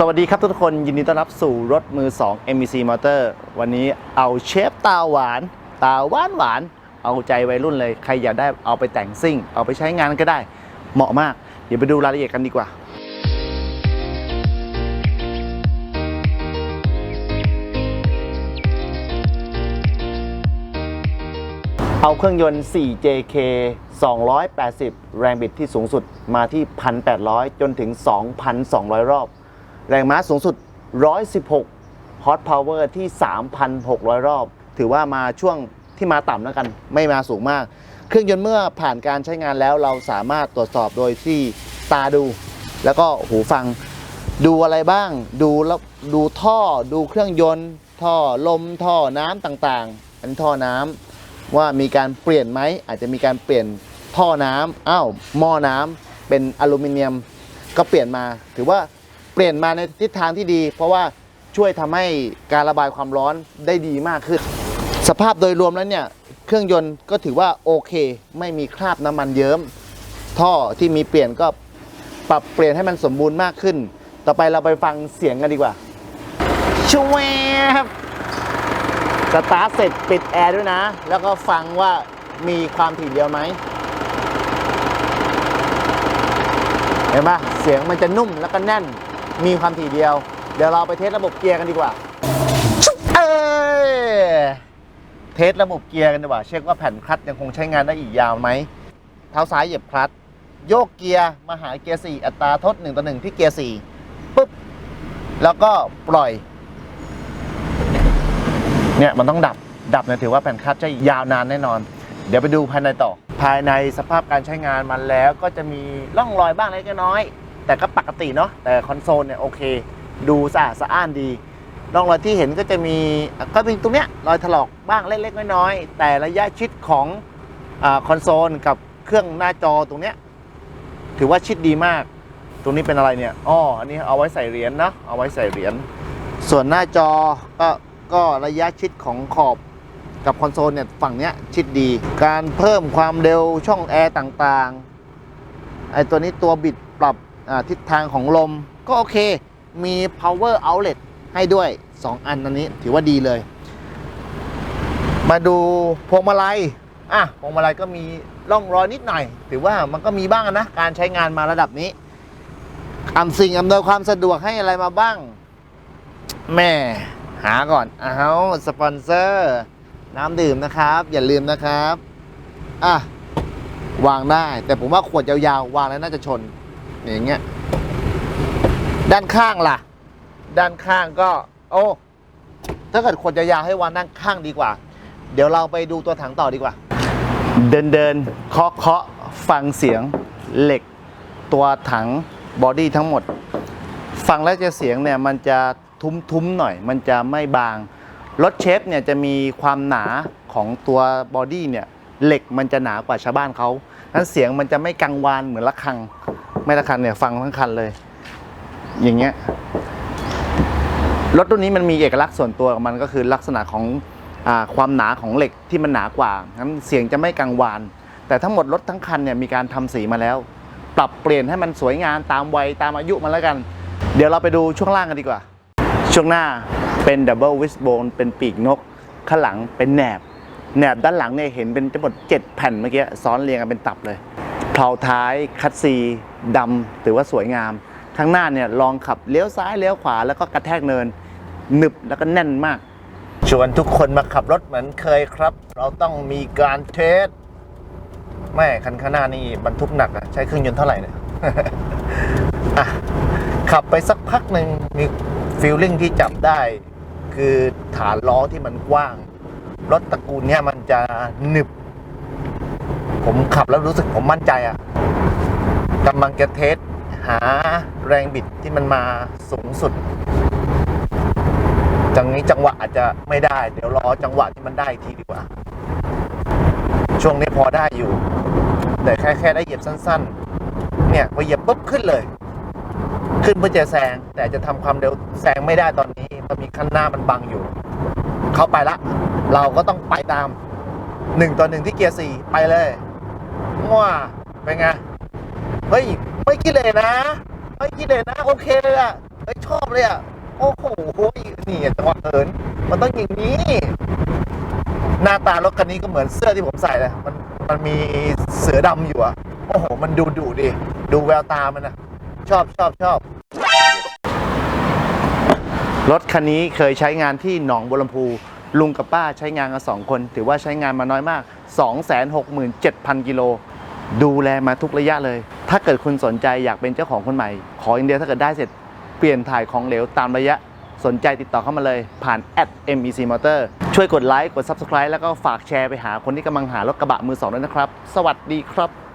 สวัสดีครับทุกคนยินดีต้อนรับสู่รถมือ 2 MEC Motor วันนี้เอาเชฟตาหวาน ตาหวานหวาน เอาใจวัยรุ่นเลย ใครอยากได้เอาไปแต่งซิ่ง เอาไปใช้งานก็ได้ เหมาะมาก เดี๋ยวไปดูรายละเอียดกันดีกว่าเอาเครื่องยนต์ 4JK 280 แรงบิดที่สูงสุดมาที่ 1,800 จนถึง 2,200 รอบ แรงม้าสูงสุด 116ฮอตพาวเวอร์ที่ 3,600 รอบ ถือว่ามาช่วงที่มาต่ำแล้วกัน ไม่มาสูงมาก เครื่องยนต์เมื่อผ่านการใช้งานแล้วเราสามารถตรวจสอบโดยที่ตาดู แล้วก็หูฟังดูอะไรบ้าง ดูแล้วดูท่อ ดูเครื่องยนต์ ท่อลม ท่อน้ำต่างๆ อันท่อน้ำว่ามีการเปลี่ยนไหม อาจจะมีการเปลี่ยนท่อน้ำอ้าว หม้อน้ำเป็นอลูมิเนียม ก็เปลี่ยนมา ถือว่า ปลี่ยนมาในทิศทางที่ดี เพราะว่าช่วยทำให้การระบายความร้อนได้ดีมากขึ้น สภาพโดยรวมแล้วเนี่ยเครื่องยนต์ก็ถือว่าโอเค ไม่มีคราบน้ำมันเยิ้ม ท่อที่มีเปลี่ยนก็ปรับเปลี่ยนให้มันสมบูรณ์มากขึ้น ต่อไปเราไปฟังเสียงกันดีกว่าชวบสตาร์ทเสร็จปิดแอร์ด้วยนะ แล้วก็ฟังว่ามีความถี่เดียวไหมเห็นปะเสียงมันจะนุ่มแล้วก็แน่น มีความถี่เดียว เดี๋ยวเราไปเทสระบบเกียร์กันดีกว่าเอเทสระบบเกียร์กันดีกว่า เช็คว่าแผ่นคลัตช์ยังคงใช้งานได้อีกยาวไหมเท้าซ้ายเหยียบคลัตช์โยกเกียร์มาหาเกียร์4อัตราทด1ต่อ1ที่เกียร์4ปุ๊บ แล้วก็ปล่อย เนี่ยมันต้องดับ ดับเนี่ยถือว่าแผ่นคลัตช์จะยาวนานแน่นอน เดี๋ยวไปดูภายในต่อ ภายในสภาพการใช้งานมันแล้วก็จะมีร่องรอยบ้างเล็กน้อย แต่ก็ปกติเนาะแต่คอนโซลเนี่ยโอเค ดูสะอาดสะอ้านดีร่องรอยที่เห็นก็จะมีก็มีตรงเนี้ยรอยถลอกบ้างเล็กๆน้อยๆแต่ระยะชิดของอคอนโซลกับเครื่องหน้าจอตรงเนี้ยถือว่าชิดดีมาก ตรงนี้เป็นอะไรเนี่ยอ้ออันนี้เอาไว้ใส่เหรียญนะเอาไว้ใส่เหรียญส่วนหน้าจอก็ก็ระยะชิดของขอบกับคอนโซลเนี่ยฝั่งเนี้ยชิดดี การเพิ่มความเร็วช่องแอร์ต่างๆไอตัวนี้ตัวบิดปรับ ทิศทางของลมก็โอเค มี power outlet ให้ด้วย 2 อันอันนี้ถือว่าดีเลย มาดูพวงมาลัยอะพวงมาลัยก็มีร่องรอยนิดหน่อย ถือว่ามันก็มีบ้างนะ การใช้งานมาระดับนี้อำสิ่งอำนวยความสะดวกให้อะไรมาบ้าง แม่หาก่อนอ้าวสปอนเซอร์ น้ำดื่มนะครับ อย่าลืมนะครับ อะ วางได้ แต่ผมว่าขวดยาวๆ วางแล้วน่าจะชน อย่างเงี้ย ด้านข้างล่ะ ด้านข้างก็ โอ้ถ้าเกิดขวดยาวให้วางด้านข้างดีกว่า เดี๋ยวเราไปดูตัวถังต่อดีกว่า เดินเดินเคาะเคาะฟังเสียงเหล็กตัวถังบอดี้ทั้งหมด ฟังแล้วจะเสียงเนี่ยมันจะทุ้มๆหน่อย มันจะไม่บาง รถเชฟเนี่ยจะมีความหนาของตัวบอดี้เนี่ยเหล็กมันจะหนากว่าชาวบ้านเขานั้นเสียงมันจะไม่กังวานเหมือนระฆัง ไม่ระฆังเนี่ยฟังทั้งคันเลย อย่างเงี้ยรถรุ่นนี้มันมีเอกลักษณ์ส่วนตัวของมันก็คือลักษณะของอความหนาของเหล็กที่มันหนากว่างั้นเสียงจะไม่กังวาน แต่ทั้งหมดรถทั้งคันเนี่ยมีการทำสีมาแล้ว ปรับเปลี่ยนให้มันสวยงามตามวัยตามอายุมันแล้วกัน เดี๋ยวเราไปดูช่วงล่างกันดีกว่า ช่วงหน้าเป็นดับเบิลวิสโบนเป็นปีกนก ข้างหลังเป็นแหนบแหนบด้านหลังเนี่ยเห็นเป็นทั้งหมด 7 แผ่นเมื่อกี้ซ้อนเรียงกันเป็นตับเลย เพลาท้ายคัดซีดำถือว่าสวยงาม ข้างหน้าเนี่ยลองขับเลี้ยวซ้ายเลี้ยวขวาแล้วก็กระแทกเนินหนึบแล้วก็แน่นมาก ชวนทุกคนมาขับรถเหมือนเคยครับ เราต้องมีการเทสแม่คันข้างหน้านี่บรรทุกหนักอะใช้เครื่องยนต์เท่าไหร่เนี่ยขับไปสักพักหนึ่งมีฟีลลิ่งที่จับได้ คือฐานล้อที่มันกว้าง รถตระกูลเนี้ยมันจะหนึบ ผมขับแล้วรู้สึกผมมั่นใจอะกำลังจะเทสหาแรงบิดที่มันมาสูงสุดจังนี้จังหวะอาจจะไม่ได้ เดี๋ยวรอจังหวะที่มันได้ทีดีกว่า ช่วงนี้พอได้อยู่ แต่แค่แค่ได้เหยียบสั้น ๆ เนี่ยพอเหยียบปุ๊บขึ้นเลย ขึ้นเพื่อจะแซงแต่จะทำความเร็วแซงไม่ได้ตอนนี้มันมีคันหน้ามันบังอยู่ เขาไปละ เราก็ต้องไปตามหนึ่งต่อหนึ่งที่เกียร์สี่ไปเลย ง้าเป็นไง เฮ้ย ไม่กิเลสนะ ไม่กิเลสนะ โอเคเลยอะเฮ้ยชอบเลยอะ โอ้โหนี่จังหวะเอินมันต้องอย่างนี้ หน้าตารถคันนี้ก็เหมือนเสื้อที่ผมใส่เลยมันมันมีเสือดำอยู่อะ โอ้โห มันดูดุดิ ดูแววตามันนะชอบชอบชอบรถคันนี้เคยใช้งานที่หนองบัวลำพู ลุงกับป้าใช้งานกันสองคน ถือว่าใช้งานมาน้อยมาก 267,000 กิโล ดูแลมาทุกระยะเลย ถ้าเกิดคุณสนใจอยากเป็นเจ้าของคนใหม่ ขออย่างเดียวถ้าเกิดได้เสร็จเปลี่ยนถ่ายของเหลวตามระยะสนใจติดต่อเข้ามาเลยผ่าน @mec motor ช่วยกดไลค์กด subscribe แล้วก็ฝากแชร์ไปหาคนที่กำลังหารถกระบะมือสองด้วยนะครับ สวัสดีครับ